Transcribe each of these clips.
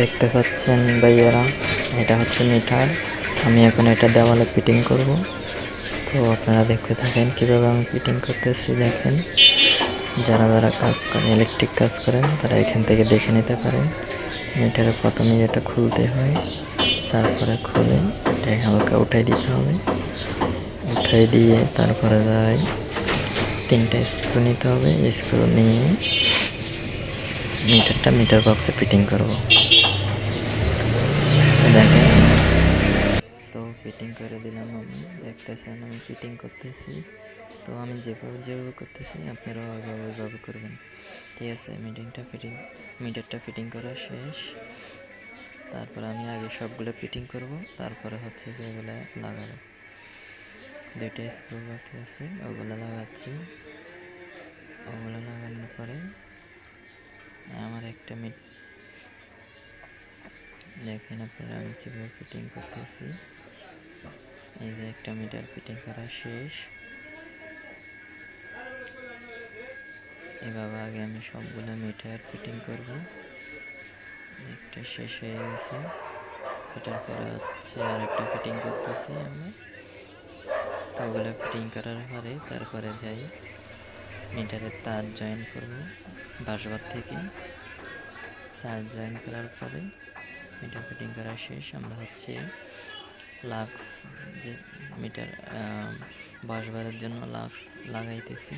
দেখতে পাচ্ছেন ভাইয়ারা, এটা হচ্ছে মিটার আমি এখন এটা দেওয়ালে ফিটিং করব। তো আপনারা দেখতে থাকেন কীভাবে আমি ফিটিং করতেছি, দেখেন। যারা যারা কাজ করেন ইলেকট্রিক কাজ করেন, তারা এখান থেকে দেখে নিতে পারেন মিটারে প্রথমে এটা খুলতে হয়, তারপরে খুলে এটা হালকা উঠাই দিতে হবে। উঠাই দিয়ে তারপরে যায়, তিনটা স্ক্রু নিতে হবে। স্ক্রু নিয়ে মিটারটা মিটার বক্সে ফিটিং করব। দেখেন তো ফিটিং করে দিলাম আমি। দেখতেছেন আমি ফিটিং করতেছি। তো আমি যেভাবে যেভাবে করতেছি, আপনারাও ওইভাবে ওইভাবে করবেন। ঠিক আছে মিটিংটা ফিটিং মিটারটা ফিটিং করা শেষ। তারপর আমি আগে সবগুলো ফিটিং করব। তারপরে হচ্ছে যেগুলো লাগাবো। দুইটা স্ক্রু বাকি আছে, ওগুলো লাগাচ্ছি। ওগুলো লাগানোর পরে আমার একটা মিট দেখেন আপনারা আমি কীভাবে ফিটিং করতেছি। এই যে একটা মিটার ফিটিং করা শেষ। এভাবে আগে আমি সবগুলো মিটার ফিটিং করব। একটা শেষ হয়ে গেছে। এটার পরে হচ্ছে আর একটা ফিটিং করতেছি আমি তো ওগুলো ফিটিং করার পরে তারপরে যাই মিটারের তার জয়েন করব বাসবার থেকে। তার জয়েন করার পরে মিটার ফিটিং করা শেষ। আমরা হচ্ছে লাক্স যে মিটার বাসবারের জন্য লাক্স লাগাইতেছি।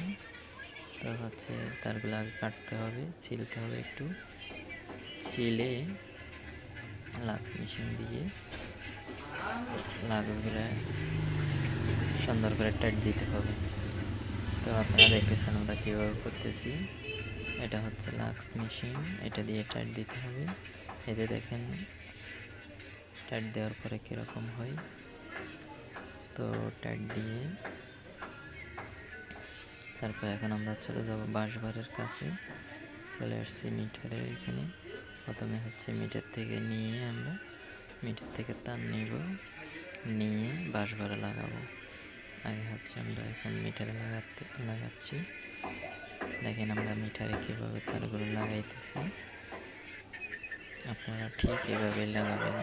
তো হচ্ছে তারগুলো আগে কাটতে হবে, ছিলতে হবে একটু। ছিলে লাক্স মেশিন দিয়ে লাক্সগুলো সুন্দর করে টাইট দিতে হবে। তো আপনারা দেখতেছেন আমরা কীভাবে করতেছি। এটা হচ্ছে লাক্স মেশিন, এটা দিয়ে টাইট দিতে হবে। এতে দেখেন টাইট দেওয়ার পরে কীরকম হয়? তো টাইট দিয়ে তারপর এখন আমরা চলে যাব বাঁশবারের কাছে। চলে আসছি মিটারের এখানে। প্রথমে হচ্ছে মিটার থেকে নিয়ে আমরা, মিটার থেকে তার নিব, নিয়ে বাঁশবারে লাগাবো। আগে হচ্ছে আমরা এখন মিটারে লাগাতে, লাগাচ্ছি। দেখেন আমরা মিটারে কীভাবে তারগুলো লাগাইতেছি। আপনারা ঠিক এভাবে লাগাবেন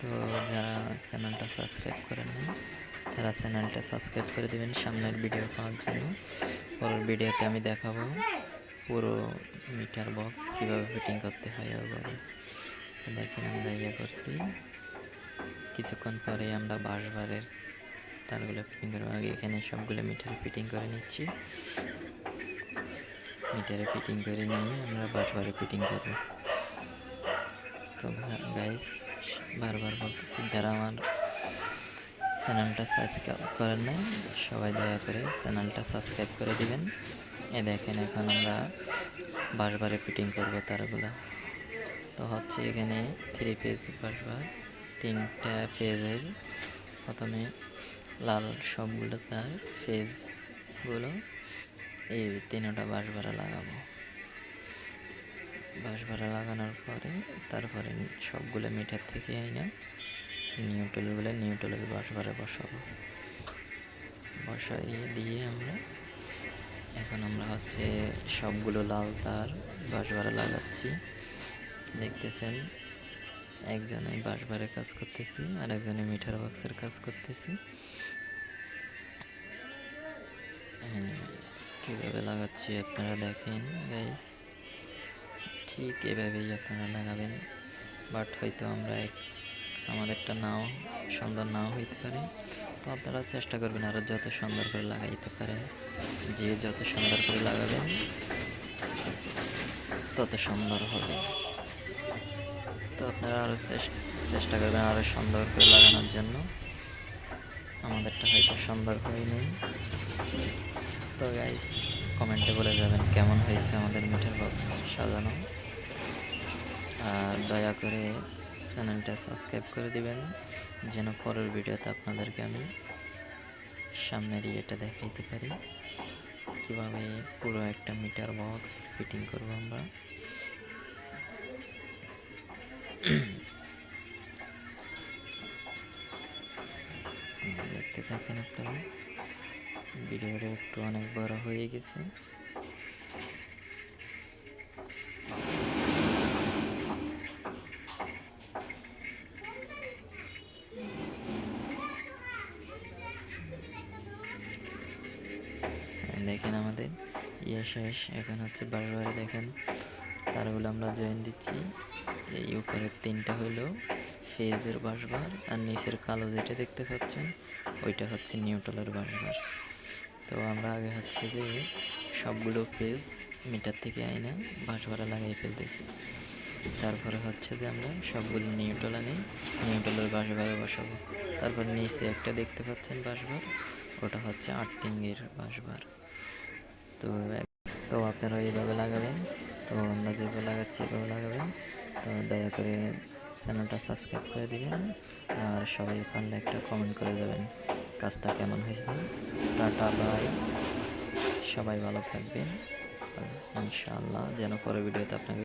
তো যারা চ্যানেলটা সাবস্ক্রাইব করেন না, তারা চ্যানেলটা সাবস্ক্রাইব করে দেবেন সামনের ভিডিও পাওয়ার জন্য। পরের ভিডিওতে আমি দেখাবো পুরো মিটার বক্স কীভাবে ফিটিং করতে হয় ওভাবে। দেখেন আমরা ইয়ে করছি। কিছুক্ষণ পরে আমরা বাঁশবারের তারগুলো ফিটিং করব। আগে এখানে সবগুলো মিটার ফিটিং করে নিচ্ছি। মিটারে ফিটিং করে নিয়ে আমরা বাঁশবারে ফিটিং করব। গাইস বারবার বলতেছি, যারা আমার চ্যানেলটা সাবস্ক্রাইব করেন নাই, সবাই দয়া করে চ্যানেলটা সাবস্ক্রাইব করে দিবেন। এ দেখেন, এখন আমরা বাসবারে ফিটিং করব তারগুলো। তো হচ্ছে এখানে থ্রি পেজ বাসবার তিনটা পেজের প্রথমে লাল সবগুলো তার পেজগুলো এই তিনটা বাসবারা লাগাবো। বাঁশ ভাড়া লাগানোর পরে তারপরে সবগুলো মিটার থেকে আইনা নিউট্রেলগুলো নিউট্রেলের বাঁশ ভাড়া বসাবো। বসাইয়ে দিয়ে আমরা এখন আমরা হচ্ছে সবগুলো লাল তার বাঁশ ভাড়া লাগাচ্ছি। দেখতেছেন, একজনে বাঁশ ভাড়ে কাজ করতেছি, আর একজনে মিটার বক্সের কাজ করতেছি। কীভাবে লাগাচ্ছি আপনারা দেখেন গাইস ঠিক এভাবেই আপনারা লাগাবেন বাট হয়তো আমরা আমাদেরটা নাও, সুন্দর নাও হইতে পারে। তো আপনারা চেষ্টা করবেন আরও যত সুন্দর করে লাগাইতে পারেন। যে যত সুন্দর করে লাগাবেন, তত সুন্দর হবে। তো আপনারা আরও চেষ্টা করবেন আরও সুন্দর করে লাগানোর জন্য। আমাদেরটা হয়তো সুন্দর হয়নি। তো গাইস কমেন্টে বলে যাবেন কেমন হয়েছে আমাদের মিটার বক্স সাজানো। দয়া করে চ্যানেলটা সাবস্ক্রাইব করে দিবেন, যেন পরের ভিডিওতে আপনাদেরকে আমি সামনের ইয়েটা দেখাইতে পারি। কীভাবে পুরো একটা মিটার বক্স ফিটিং করব আমরা। দেখতে থাকেন আপনারা, ভিডিওটা একটু অনেক বড় হয়ে গেছে। দেখেন আমাদের। ইয়ে শেষ, এখন হচ্ছে বারবার দেখেন। তারগুলো আমরা জয়েন দিচ্ছি। এই উপরের তিনটা হলো ফেজের বাসবার আর নিচের কালো যেটা দেখতে পাচ্ছেন, ওইটা হচ্ছে নিউট্রালের বাসবার তো আমরা আগে হচ্ছে যে সবগুলো পেজ মিটার থেকে আইনা বাঁশবাড়া লাগাই ফেলতেছি। তারপরে হচ্ছে যে আমরা সবগুলো নিউট্রাল আনি নিউট্রালের বাঁশবাড়া বসাবো। তারপর নিচে একটা দেখতে পাচ্ছেন বাঁশবার, ওটা হচ্ছে আর্থিংয়ের বাঁশবার। তো তো আপনারা এইভাবে লাগাবেন, তো আমরা যেভাবে লাগাচ্ছি এভাবে লাগাবেন। তো দয়া করে চ্যানেলটা সাবস্ক্রাইব করে দেবেন আর সবাই পারলে একটা কমেন্ট করে দেবেন কাজটা কেমন হয়েছে। টাটা বাই সবাই ভালো থাকবেন। ইনশাআল্লাহ যেন পরের ভিডিওতে আপনাকে